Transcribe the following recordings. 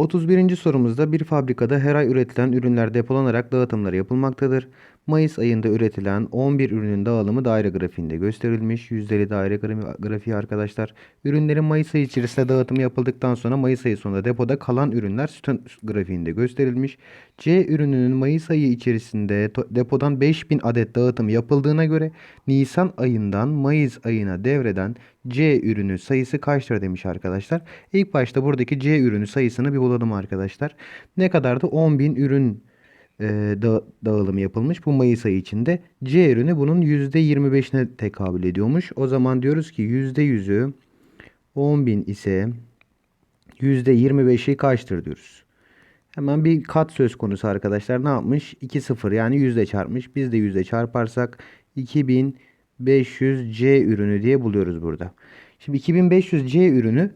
31. sorumuzda bir fabrikada her ay üretilen ürünler depolanarak dağıtımları yapılmaktadır. Mayıs ayında üretilen 11 ürünün dağılımı daire grafiğinde gösterilmiş. Yüzdeli daire gra- grafiği arkadaşlar. Ürünlerin Mayıs ayı içerisinde dağıtımı yapıldıktan sonra Mayıs ayı sonunda depoda kalan ürünler sütun grafiğinde gösterilmiş. C ürününün Mayıs ayı içerisinde depodan 5000 adet dağıtım yapıldığına göre Nisan ayından Mayıs ayına devreden C ürünü sayısı kaçtır demiş arkadaşlar. İlk başta buradaki C ürünü sayısını bir bulalım arkadaşlar. Ne kadardı? 10.000 ürün e, da, dağılımı yapılmış. Bu Mayıs ayı içinde. C ürünü bunun %25'ine tekabül ediyormuş. O zaman diyoruz ki %100'ü 10.000 ise %25'i kaçtır diyoruz. Hemen bir kat söz konusu arkadaşlar. Ne yapmış? 2 sıfır yani yüzde çarpmış. Biz de yüzde çarparsak 2000 2500C ürünü diye buluyoruz burada. Şimdi 2500C ürünü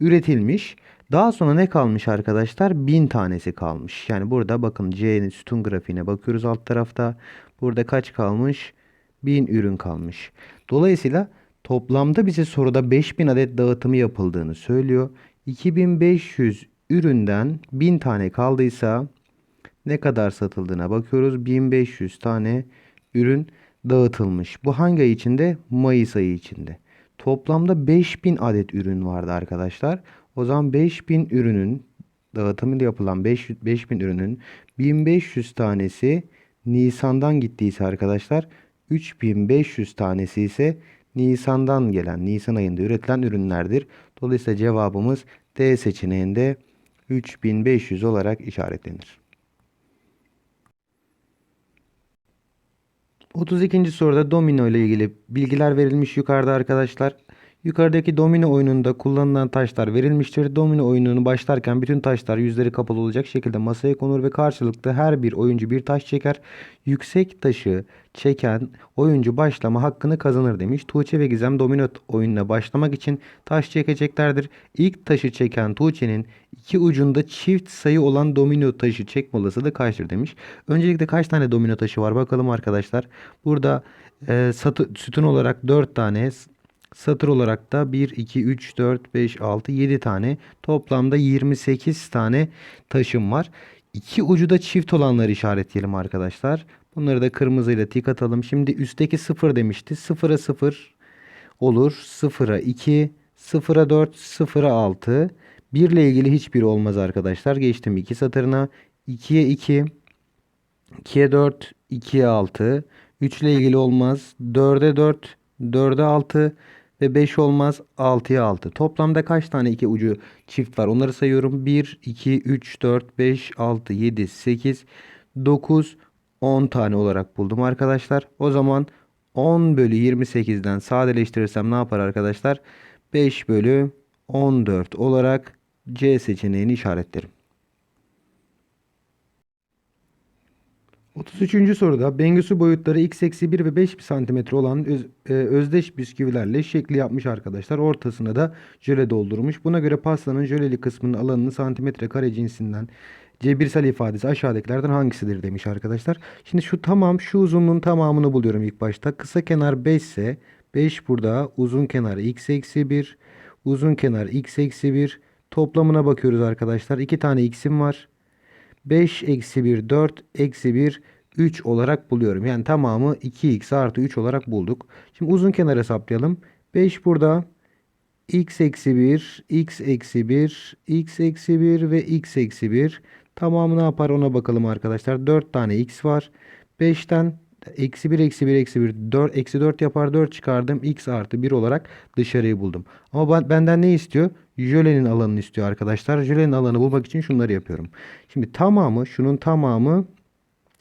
üretilmiş. Daha sonra ne kalmış arkadaşlar? 1000 tanesi kalmış. Yani burada bakın C'nin sütun grafiğine bakıyoruz alt tarafta. Burada kaç kalmış? 1000 ürün kalmış. Dolayısıyla toplamda bize soruda 5000 adet dağıtımı yapıldığını söylüyor. 2500 üründen 1000 tane kaldıysa ne kadar satıldığına bakıyoruz. 1500 tane ürün dağıtılmış. Bu hangi ay içinde? Mayıs ayı içinde. Toplamda 5000 adet ürün vardı arkadaşlar. O zaman 5000 ürünün dağıtımı yapılan 500 5000 ürünün 1500 tanesi Nisan'dan gittiyse arkadaşlar 3500 tanesi ise Nisan'dan gelen, Nisan ayında üretilen ürünlerdir. Dolayısıyla cevabımız D seçeneğinde 3500 olarak işaretlenir. 32. soruda domino ile ilgili bilgiler verilmiş yukarıda arkadaşlar. Yukarıdaki domino oyununda kullanılan taşlar verilmiştir. Domino oyununu başlarken bütün taşlar yüzleri kapalı olacak şekilde masaya konur ve karşılıklı her bir oyuncu bir taş çeker. Yüksek taşı çeken oyuncu başlama hakkını kazanır demiş. Tuğçe ve Gizem domino oyununa başlamak için taş çekeceklerdir. İlk taşı çeken Tuğçe'nin iki ucunda çift sayı olan domino taşı çekme olasılığı kaçtır demiş. Öncelikle kaç tane domino taşı var bakalım arkadaşlar. Burada e, satı, sütun olarak 4 tane Satır olarak da 1, 2, 3, 4, 5, 6, 7 tane toplamda 28 tane taşım var. İki ucu da çift olanları işaretleyelim arkadaşlar. Bunları da kırmızıyla tik atalım. Şimdi üstteki 0 demişti. 0'a 0 olur. 0'a 2, 0'a 4, 0'a 6. 1 ile ilgili hiçbiri olmaz arkadaşlar. Geçtim 2 satırına. 2'ye 2, 2'ye 4, 2'ye 6. 3 ile ilgili olmaz. 4'e 4, 4'e 6 ve 5 olmaz 6'ya 6. Toplamda kaç tane iki ucu çift var? Onları sayıyorum. 1, 2, 3, 4, 5, 6, 7, 8, 9, 10 tane olarak buldum arkadaşlar. O zaman 10 bölü 28'den sadeleştirirsem ne yapar arkadaşlar? 5 bölü 14 olarak C seçeneğini işaretlerim. 33. soruda Bengüsü boyutları x eksi 1 ve 5 cm olan öz- e, özdeş bisküvilerle şekli yapmış arkadaşlar. Ortasına da jöle doldurmuş. Buna göre pastanın jöleli kısmının alanını santimetre kare cinsinden cebirsel ifadesi aşağıdakilerden hangisidir demiş arkadaşlar. Şimdi şu tamam şu uzunluğun tamamını buluyorum ilk başta. Kısa kenar 5 ise 5 burada uzun kenar x eksi 1 uzun kenar x eksi 1 toplamına bakıyoruz arkadaşlar. 2 tane x'im var. 5 eksi 1 4 eksi 1 3 olarak buluyorum. Yani tamamı 2x artı 3 olarak bulduk. Şimdi uzun kenar hesaplayalım. 5 burada. x eksi 1, x eksi 1, x eksi 1 ve x eksi 1. Tamamı ne yapar ona bakalım arkadaşlar. 4 tane x var. 5'ten eksi 1 eksi 1 eksi 1 4 eksi 4 yapar 4 çıkardım. x artı 1 olarak dışarıyı buldum. Ama ben- benden ne istiyor? Jölenin alanını istiyor arkadaşlar. Jölenin alanı bulmak için şunları yapıyorum. Şimdi tamamı şunun tamamı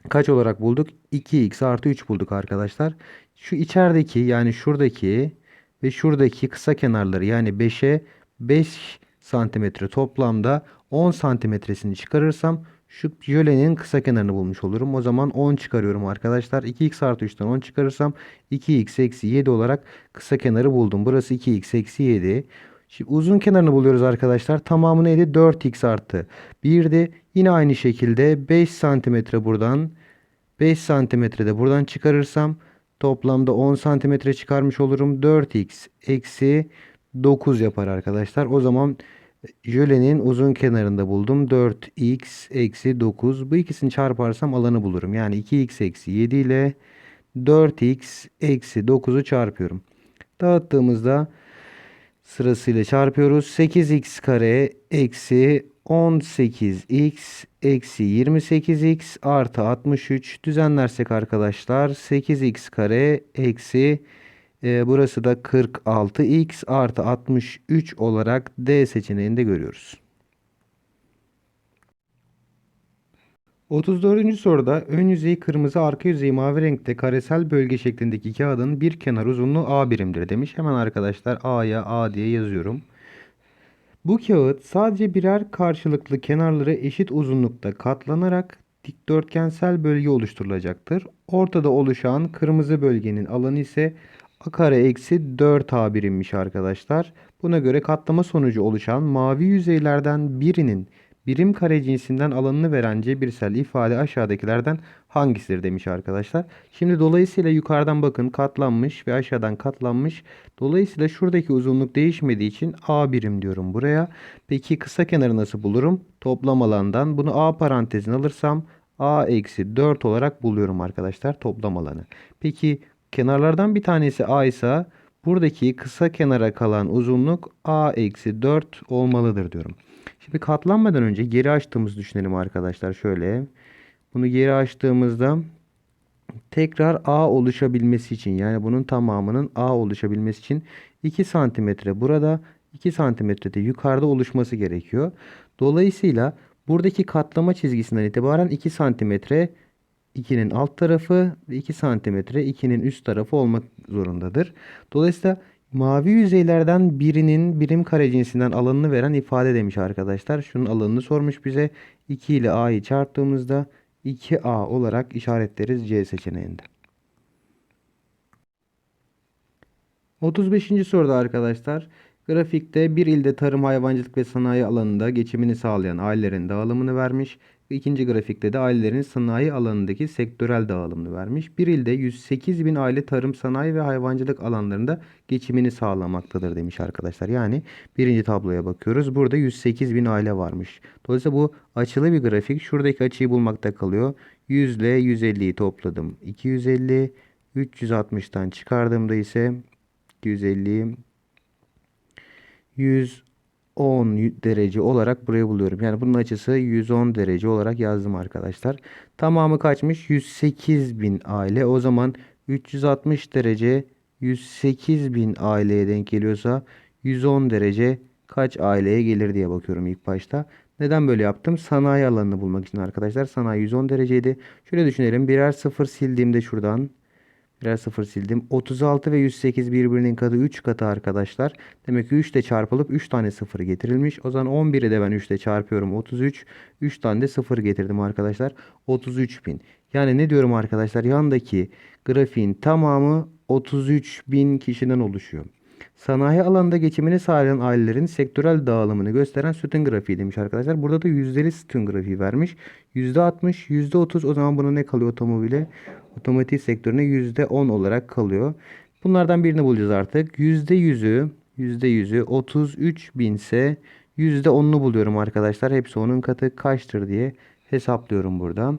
kaç olarak bulduk? 2x artı 3 bulduk arkadaşlar. Şu içerideki yani şuradaki ve şuradaki kısa kenarları yani 5'e 5 santimetre toplamda 10 santimetresini çıkarırsam şu jölenin kısa kenarını bulmuş olurum. O zaman 10 çıkarıyorum arkadaşlar. 2x artı 3'ten 10 çıkarırsam 2x eksi 7 olarak kısa kenarı buldum. Burası 2x eksi 7. Şimdi uzun kenarını buluyoruz arkadaşlar. Tamamı neydi? 4x artı 1'di. Yine aynı şekilde 5 santimetre buradan 5 santimetre de buradan çıkarırsam toplamda 10 santimetre çıkarmış olurum. 4x eksi 9 yapar arkadaşlar. O zaman Jölenin uzun kenarında buldum. 4x eksi 9. Bu ikisini çarparsam alanı bulurum. Yani 2x eksi 7 ile 4x eksi 9'u çarpıyorum. Dağıttığımızda sırasıyla çarpıyoruz. 8x kare eksi 18x eksi 28x artı 63 düzenlersek arkadaşlar 8x kare eksi e, burası da 46x artı 63 olarak D seçeneğinde görüyoruz. 34. soruda ön yüzeyi kırmızı arka yüzeyi mavi renkte karesel bölge şeklindeki kağıdın bir kenar uzunluğu A birimdir demiş. Hemen arkadaşlar A'ya A diye yazıyorum. Bu kağıt sadece birer karşılıklı kenarları eşit uzunlukta katlanarak dikdörtgensel bölge oluşturulacaktır. Ortada oluşan kırmızı bölgenin alanı ise a kare eksi 4a birimmiş arkadaşlar. Buna göre katlama sonucu oluşan mavi yüzeylerden birinin birim kare cinsinden alanını veren cebirsel ifade aşağıdakilerden hangisidir demiş arkadaşlar. Şimdi dolayısıyla yukarıdan bakın katlanmış ve aşağıdan katlanmış. Dolayısıyla şuradaki uzunluk değişmediği için a birim diyorum buraya. Peki kısa kenarı nasıl bulurum? Toplam alandan bunu a parantezine alırsam a eksi 4 olarak buluyorum arkadaşlar toplam alanı. Peki kenarlardan bir tanesi a ise buradaki kısa kenara kalan uzunluk a eksi 4 olmalıdır diyorum. Şimdi katlanmadan önce geri açtığımızı düşünelim arkadaşlar. Şöyle. Bunu geri açtığımızda tekrar A oluşabilmesi için yani bunun tamamının A oluşabilmesi için 2 santimetre burada 2 santimetre de yukarıda oluşması gerekiyor. Dolayısıyla buradaki katlama çizgisinden itibaren 2 santimetre 2'nin alt tarafı ve 2 santimetre 2'nin üst tarafı olmak zorundadır. Dolayısıyla Mavi yüzeylerden birinin birim kare cinsinden alanını veren ifade demiş arkadaşlar. Şunun alanını sormuş bize. 2 ile a'yı çarptığımızda 2a olarak işaretleriz C seçeneğinde. 35. soruda arkadaşlar grafikte bir ilde tarım, hayvancılık ve sanayi alanında geçimini sağlayan ailelerin dağılımını vermiş. İkinci grafikte de ailelerin sanayi alanındaki sektörel dağılımını vermiş. Bir ilde 108 bin aile tarım, sanayi ve hayvancılık alanlarında geçimini sağlamaktadır demiş arkadaşlar. Yani birinci tabloya bakıyoruz. Burada 108 bin aile varmış. Dolayısıyla bu açılı bir grafik. Şuradaki açıyı bulmakta kalıyor. 100 ile 150'yi topladım. 250. 360'tan çıkardığımda ise 250 100 10 derece olarak buraya buluyorum. Yani bunun açısı 110 derece olarak yazdım arkadaşlar. Tamamı kaçmış? 108 bin aile. O zaman 360 derece 108 bin aileye denk geliyorsa 110 derece kaç aileye gelir diye bakıyorum ilk başta. Neden böyle yaptım? Sanayi alanını bulmak için arkadaşlar. Sanayi 110 dereceydi. Şöyle düşünelim. Birer sıfır sildiğimde şuradan Birer sıfır sildim. 36 ve 108 birbirinin katı 3 katı arkadaşlar. Demek ki 3 ile çarpılıp 3 tane sıfır getirilmiş. O zaman 11'i de ben 3 ile çarpıyorum. 33. 3 tane de sıfır getirdim arkadaşlar. 33 bin. Yani ne diyorum arkadaşlar? Yandaki grafiğin tamamı 33 bin kişiden oluşuyor. Sanayi alanında geçimini sağlayan ailelerin sektörel dağılımını gösteren sütun grafiği demiş arkadaşlar. Burada da yüzdeli sütun grafiği vermiş. %60, %30 o zaman buna ne kalıyor otomobile? Otomotiv sektörüne %10 olarak kalıyor. Bunlardan birini bulacağız artık. %100'ü, %100'ü 33 binse %10'unu buluyorum arkadaşlar. Hepsi onun katı kaçtır diye hesaplıyorum burada.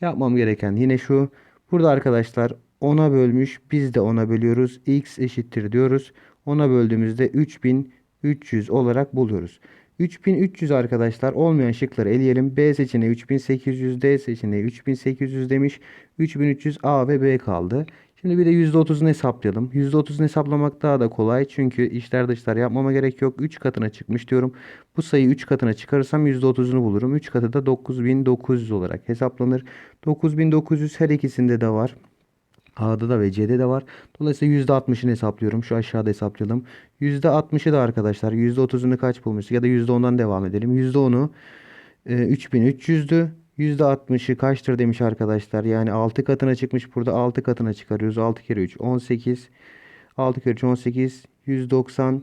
Yapmam gereken yine şu. Burada arkadaşlar 10'a bölmüş. Biz de 10'a bölüyoruz. X eşittir diyoruz. 10'a böldüğümüzde 3300 olarak buluyoruz. 3300 arkadaşlar olmayan şıkları eleyelim. B seçeneği 3800, D seçeneği 3800 demiş. 3300 A ve B kaldı. Şimdi bir de %30'unu hesaplayalım. %30'unu hesaplamak daha da kolay. Çünkü işler dışlar yapmama gerek yok. 3 katına çıkmış diyorum. Bu sayıyı 3 katına çıkarırsam %30'unu bulurum. 3 katı da 9900 olarak hesaplanır. 9900 her ikisinde de var. A'da da ve C'de de var. Dolayısıyla %60'ını hesaplıyorum. Şu aşağıda hesaplayalım. %60'ı da arkadaşlar %30'unu kaç bulmuş? Ya da %10'dan devam edelim. %10'u e, 3300'dü. %60'ı kaçtır demiş arkadaşlar. Yani 6 katına çıkmış. Burada 6 katına çıkarıyoruz. 6 kere 3 18. 6 kere 3 18. 190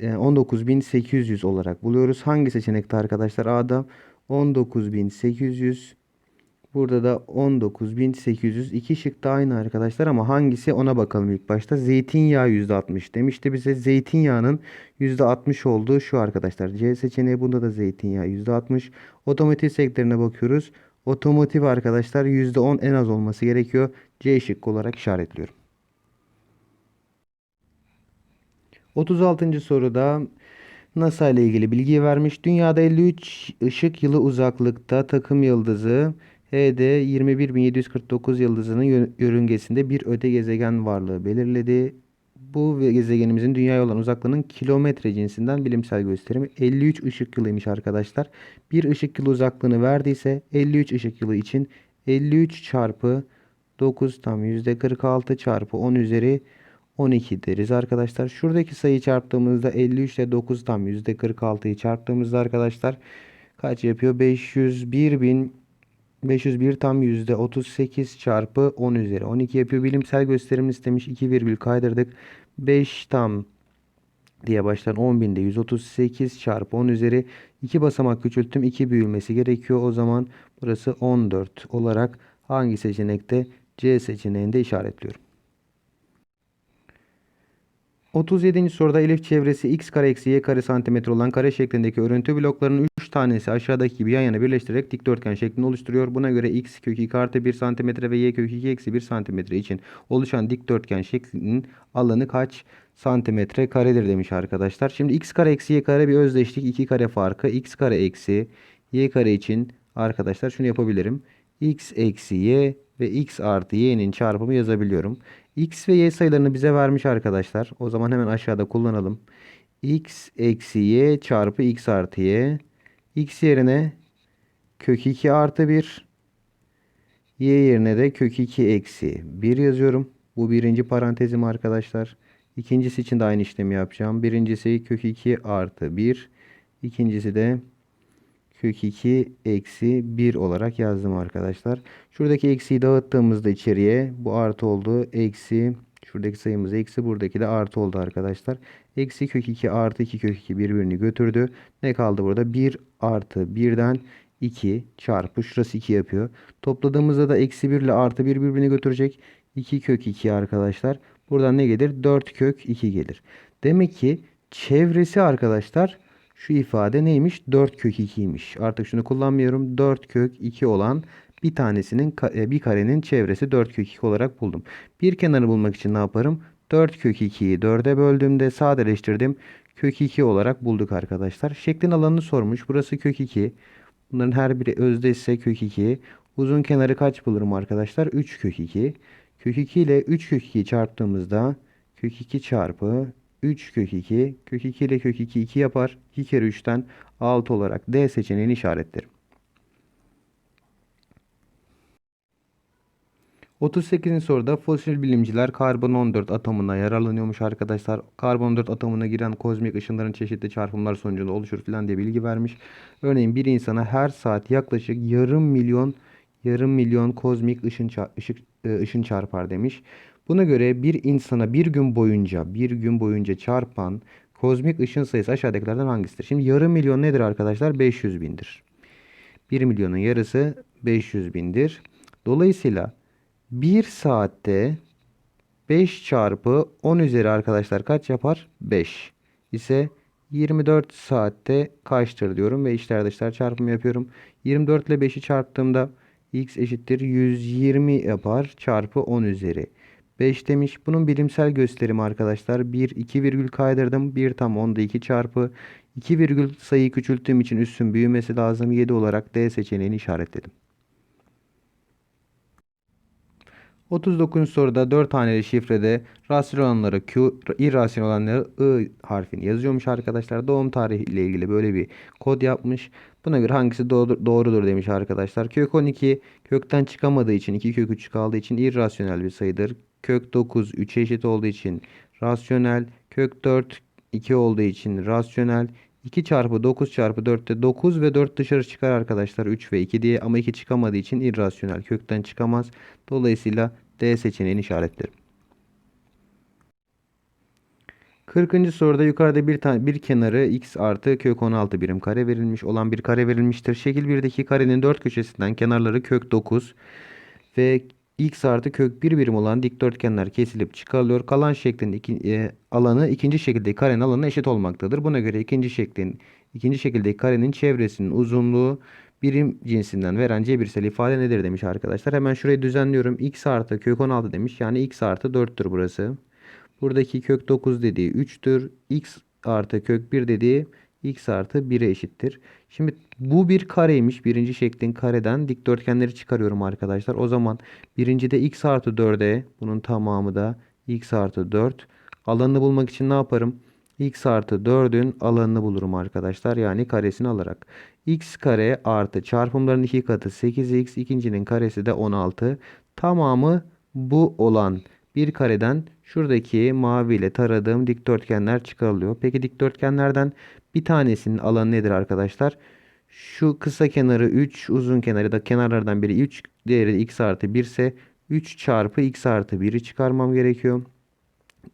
19800 olarak buluyoruz. Hangi seçenekte arkadaşlar? A'da 19800 Burada da 19.800 iki şık da aynı arkadaşlar ama hangisi ona bakalım ilk başta. Zeytinyağı %60 demişti bize. Zeytinyağının %60 olduğu şu arkadaşlar. C seçeneği bunda da zeytinyağı %60. Otomotiv sektörüne bakıyoruz. Otomotiv arkadaşlar %10 en az olması gerekiyor. C şıkkı olarak işaretliyorum. 36. soruda NASA ile ilgili bilgi vermiş. Dünyada 53 ışık yılı uzaklıkta takım yıldızı HD 21749 yıldızının yö- yörüngesinde bir öte gezegen varlığı belirledi. Bu gezegenimizin dünyaya olan uzaklığının kilometre cinsinden bilimsel gösterimi 53 ışık yılıymış arkadaşlar. Bir ışık yılı uzaklığını verdiyse 53 ışık yılı için 53 çarpı 9 tam %46 çarpı 10 üzeri 12 deriz arkadaşlar. Şuradaki sayıyı çarptığımızda 53 ile 9 tam %46'yı çarptığımızda arkadaşlar kaç yapıyor? 501 bin 501 tam %38 çarpı 10 üzeri 12 yapıyor. Bilimsel gösterim istemiş. 2 virgül kaydırdık. 5 tam diye başlayan 10 binde 138 çarpı 10 üzeri 2 basamak küçülttüm. 2 büyülmesi gerekiyor. O zaman burası 14 olarak hangi seçenekte? C seçeneğinde işaretliyorum. 37. soruda elif çevresi x kare eksi y kare santimetre olan kare şeklindeki örüntü bloklarının 3 tanesi aşağıdaki gibi yan yana birleştirerek dikdörtgen şeklini oluşturuyor. Buna göre x kök 2 artı 1 santimetre ve y kök 2 eksi 1 santimetre için oluşan dikdörtgen şeklinin alanı kaç santimetre karedir demiş arkadaşlar. Şimdi x kare eksi y kare bir özdeşlik 2 kare farkı x kare eksi y kare için arkadaşlar şunu yapabilirim. x eksi y ve x artı y'nin çarpımı yazabiliyorum. X ve Y sayılarını bize vermiş arkadaşlar. O zaman hemen aşağıda kullanalım. X eksi Y çarpı X artı Y. X yerine kök 2 artı 1. Y yerine de kök 2 eksi 1 yazıyorum. Bu birinci parantezim arkadaşlar. İkincisi için de aynı işlemi yapacağım. Birincisi kök 2 artı 1. İkincisi de kök 2 eksi 1 olarak yazdım arkadaşlar. Şuradaki eksiyi dağıttığımızda içeriye bu artı oldu. Eksi şuradaki sayımız eksi buradaki de artı oldu arkadaşlar. Eksi kök 2 artı 2 kök 2 birbirini götürdü. Ne kaldı burada? 1 artı 1'den 2 çarpı şurası 2 yapıyor. Topladığımızda da eksi 1 ile artı 1 birbirini götürecek. 2 kök 2 arkadaşlar. Buradan ne gelir? 4 kök 2 gelir. Demek ki çevresi arkadaşlar şu ifade neymiş? 4 kök 2'ymiş. Artık şunu kullanmıyorum. 4 kök 2 olan bir tanesinin bir karenin çevresi 4 kök 2 olarak buldum. Bir kenarı bulmak için ne yaparım? 4 kök 2'yi 4'e böldüğümde sadeleştirdim. Kök 2 olarak bulduk arkadaşlar. Şeklin alanını sormuş. Burası kök 2. Bunların her biri özdeşse kök 2. Uzun kenarı kaç bulurum arkadaşlar? 3 kök 2. Kök 2 ile 3 kök 2'yi çarptığımızda kök 2 çarpı 3 kök 2. Kök 2 ile kök 2 2 yapar. 2 kere 3'ten 6 olarak D seçeneğini işaretlerim. 38. soruda fosil bilimciler karbon 14 atomuna yararlanıyormuş arkadaşlar. Karbon 14 atomuna giren kozmik ışınların çeşitli çarpımlar sonucunda oluşur filan diye bilgi vermiş. Örneğin bir insana her saat yaklaşık yarım milyon yarım milyon kozmik ışın, ışık, e, ışın çarpar demiş. Buna göre bir insana bir gün boyunca bir gün boyunca çarpan kozmik ışın sayısı aşağıdakilerden hangisidir? Şimdi yarım milyon nedir arkadaşlar? 500 bindir. 1 milyonun yarısı 500 bindir. Dolayısıyla 1 saatte 5 çarpı 10 üzeri arkadaşlar kaç yapar? 5 ise 24 saatte kaçtır diyorum ve içler dışlar çarpımı yapıyorum. 24 ile 5'i çarptığımda x eşittir 120 yapar çarpı 10 üzeri. 5 demiş. Bunun bilimsel gösterimi arkadaşlar 1 2 virgül kaydırdım. 1 tam 10'da 2 çarpı 2 virgül sayıyı küçülttüğüm için üssün büyümesi lazım. 7 olarak D seçeneğini işaretledim. 39. soruda 4 haneli şifrede rasyonel olanları Q, irrasyonel olanları I harfini yazıyormuş arkadaşlar. Doğum tarihi ile ilgili böyle bir kod yapmış. Buna göre hangisi doğru, doğrudur demiş arkadaşlar. Kök 12 kökten çıkamadığı için 2 kök 3 kaldığı için irrasyonel bir sayıdır. Kök 9 3'e eşit olduğu için rasyonel. Kök 4 2 olduğu için rasyonel. 2 çarpı 9 çarpı 4'te 9 ve 4 dışarı çıkar arkadaşlar 3 ve 2 diye ama 2 çıkamadığı için irrasyonel kökten çıkamaz. Dolayısıyla D seçeneğini işaretlerim. 40. soruda yukarıda bir tane bir kenarı x artı kök 16 birim kare verilmiş olan bir kare verilmiştir. Şekil 1'deki karenin dört köşesinden kenarları kök 9 ve x artı kök 1 birim olan dikdörtgenler kesilip çıkarılıyor. Kalan şeklin iki, e, alanı ikinci şekildeki karenin alanına eşit olmaktadır. Buna göre ikinci şeklin ikinci şekildeki karenin çevresinin uzunluğu birim cinsinden veren cebirsel ifade nedir demiş arkadaşlar. Hemen şurayı düzenliyorum. x artı kök 16 demiş. Yani x artı 4'tür burası. Buradaki kök 9 dediği 3'tür. x artı kök 1 dediği x artı 1'e eşittir. Şimdi bu bir kareymiş. Birinci şeklin kareden dikdörtgenleri çıkarıyorum arkadaşlar. O zaman birincide x artı 4'e bunun tamamı da x artı 4. Alanını bulmak için ne yaparım? X artı 4'ün alanını bulurum arkadaşlar. Yani karesini alarak. x kare artı çarpımların iki katı 8x. ikincinin karesi de 16. Tamamı bu olan bir kareden şuradaki mavi ile taradığım dikdörtgenler çıkarılıyor. Peki dikdörtgenlerden bir tanesinin alanı nedir arkadaşlar? Şu kısa kenarı 3, uzun kenarı da kenarlardan biri 3, diğeri x artı 1 ise 3 çarpı x artı 1'i çıkarmam gerekiyor.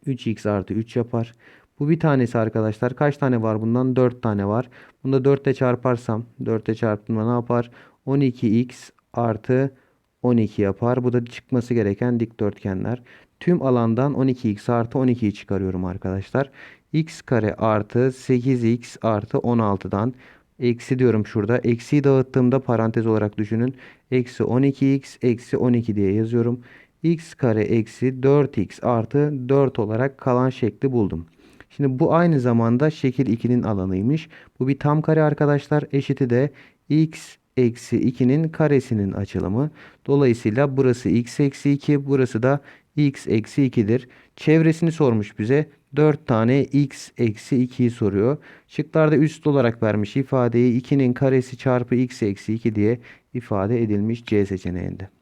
3x artı 3 yapar. Bu bir tanesi arkadaşlar. Kaç tane var bundan? 4 tane var. Bunu da 4 ile çarparsam 4 ile çarptığımda ne yapar? 12x artı 12 yapar. Bu da çıkması gereken dikdörtgenler. Tüm alandan 12x artı 12'yi çıkarıyorum arkadaşlar. x kare artı 8x artı 16'dan eksi diyorum şurada. Eksiyi dağıttığımda parantez olarak düşünün. Eksi 12x eksi 12 diye yazıyorum. x kare eksi 4x artı 4 olarak kalan şekli buldum. Şimdi bu aynı zamanda şekil 2'nin alanıymış. Bu bir tam kare arkadaşlar. Eşiti de x eksi 2'nin karesinin açılımı. Dolayısıyla burası x eksi 2 burası da x eksi 2'dir. Çevresini sormuş bize. 4 tane x eksi 2'yi soruyor. Şıklarda üst olarak vermiş ifadeyi 2'nin karesi çarpı x eksi 2 diye ifade edilmiş C seçeneğinde.